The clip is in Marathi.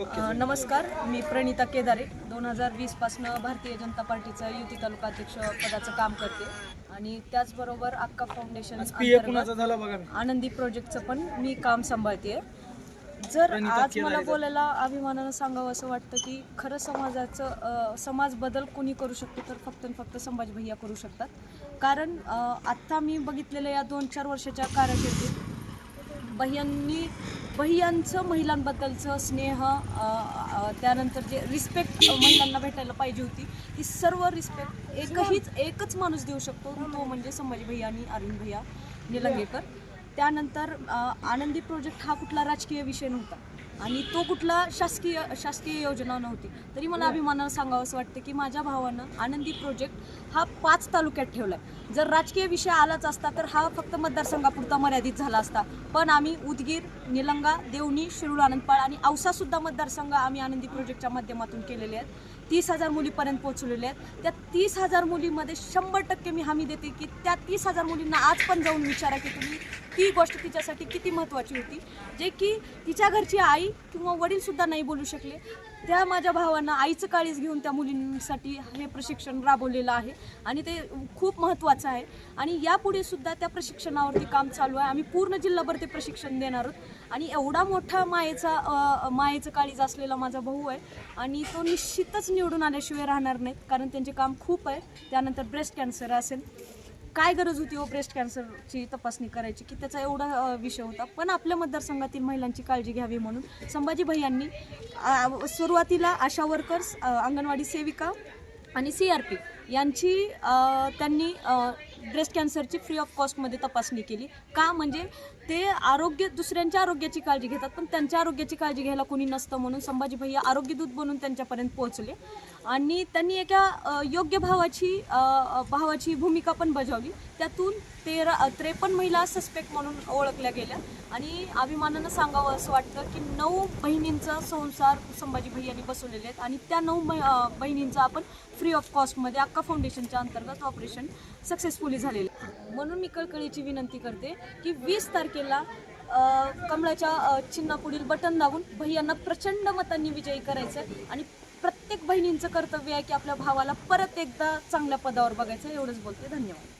नमस्कार मी प्रणिता केदारे. दोन हजार वीसपासनं भारतीय जनता पार्टीचं युती तालुका अध्यक्ष पदाचं काम करते. आणि त्याचबरोबर अक्का फाउंडेशन. आनंदी प्रोजेक्टचं पण मी काम सांभाळते जर आज मला. बोलायला अभिमानानं सांगावं असं वाटतं की खरं समाजाचं समाज बदल कोणी करू शकतो तर फक्त आणि फक्त संभाजी भैया करू शकतात. कारण आत्ता मी बघितलेल्या या दोन चार वर्षाच्या कारकिर्दीत भैयांनी भैयांचं महिलांबद्दलचं स्नेह त्यानंतर जे रिस्पेक्ट महिलांना भेटायला पाहिजे होती ती सर्व रिस्पेक्ट एकहीच एकच माणूस देऊ शकतो. तो म्हणजे संभाजी भैया आणि अरुण भैया निलंगेकर. त्यानंतर आनंदी प्रोजेक्ट हा कुठला राजकीय विषय नव्हता. आणि तो कुठला शासकीय शासकीय योजना नव्हती. तरी मला अभिमानानं सांगावं असं वाटतं की माझ्या भावानं आनंदी प्रोजेक्ट हा पाच तालुक्यात ठेवला आहे जर राजकीय विषय आलाच असता तर हा फक्त मतदारसंघापुरता मर्यादित झाला असता. पण आम्ही उदगीर निलंगा देवणी शिरूर आनंदपाळ आणि औसासुद्धा मतदारसंघ आम्ही आनंदी प्रोजेक्टच्या माध्यमातून केलेले आहेत. तीस हजार मुलीपर्यंत पोहोचलेले आहेत. त्या तीस हजार मुलीमध्ये शंभर टक्के मी हमी देते की त्या तीस हजार मुलींना आज पण जाऊन विचारा की तुम्ही ती गोष्ट तिच्यासाठी किती महत्त्वाची होती? जे की तिच्या घरची आई किंवा वडीलसुद्धा नाही बोलू शकले. त्या माझ्या भावांना आईचं काळीज घेऊन त्या मुलींसाठी हे प्रशिक्षण राबवलेलं आहे आणि ते खूप महत्त्वाचं आहे. आणि यापुढे सुद्धा त्या प्रशिक्षणावरती काम चालू आहे. आम्ही पूर्ण जिल्हाभर ते प्रशिक्षण देणार आहोत. आणि एवढा मोठा मायेचा मायेचं काळीज असलेला माझा भाऊ आहे आणि तो निश्चितच निवडून आल्याशिवाय राहणार नाहीत. कारण त्यांचे काम खूप आहे. त्यानंतर ब्रेस्ट कॅन्सर असेल. काय गरज होती हो ब्रेस्ट कॅन्सरची तपासणी करायची? की त्याचा एवढा विषय होता. पण आपल्या मतदारसंघातील महिलांची काळजी घ्यावी म्हणून संभाजी भैयांनी सुरुवातीला आशा वर्कर्स अंगणवाडी सेविका आणि सी आर पी यांची त्यांनी ब्रेस्ट कॅन्सरची फ्री ऑफ कॉस्टमध्ये तपासणी केली. का म्हणजे ते आरोग्य दुसऱ्यांच्या आरोग्याची काळजी घेतात पण त्यांच्या आरोग्याची काळजी घ्यायला कोणी नसतं म्हणून संभाजी भैया आरोग्यदूत बनून त्यांच्यापर्यंत पोहोचले. आणि त्यांनी एका योग्य भावाची भावाची भूमिका पण बजावली. त्यातून तेरा त्रेपन्न महिला सस्पेक्ट म्हणून ओळखल्या गेल्या. आणि अभिमानानं सांगावं असं वाटतं की नऊ बहिणींचा संसार संभाजी भैयांनी बसवलेले आहेत. आणि त्या नऊ बहिणींचा आपण फ्री ऑफ कॉस्टमध्ये अक्का फाउंडेशनच्या अंतर्गत ऑपरेशन सक्सेसफुल झालेलं आहे. म्हणून मी कळकळीची विनंती करते की वीस तारखेला कमळाच्या चिन्हापुढील बटन दाबून भैयांना प्रचंड मतांनी विजयी करायचं आहे आणि प्रत्येक बहिणींचं कर्तव्य आहे की आपल्या भावाला परत एकदा चांगल्या पदावर बघायचं एवढंच बोलते धन्यवाद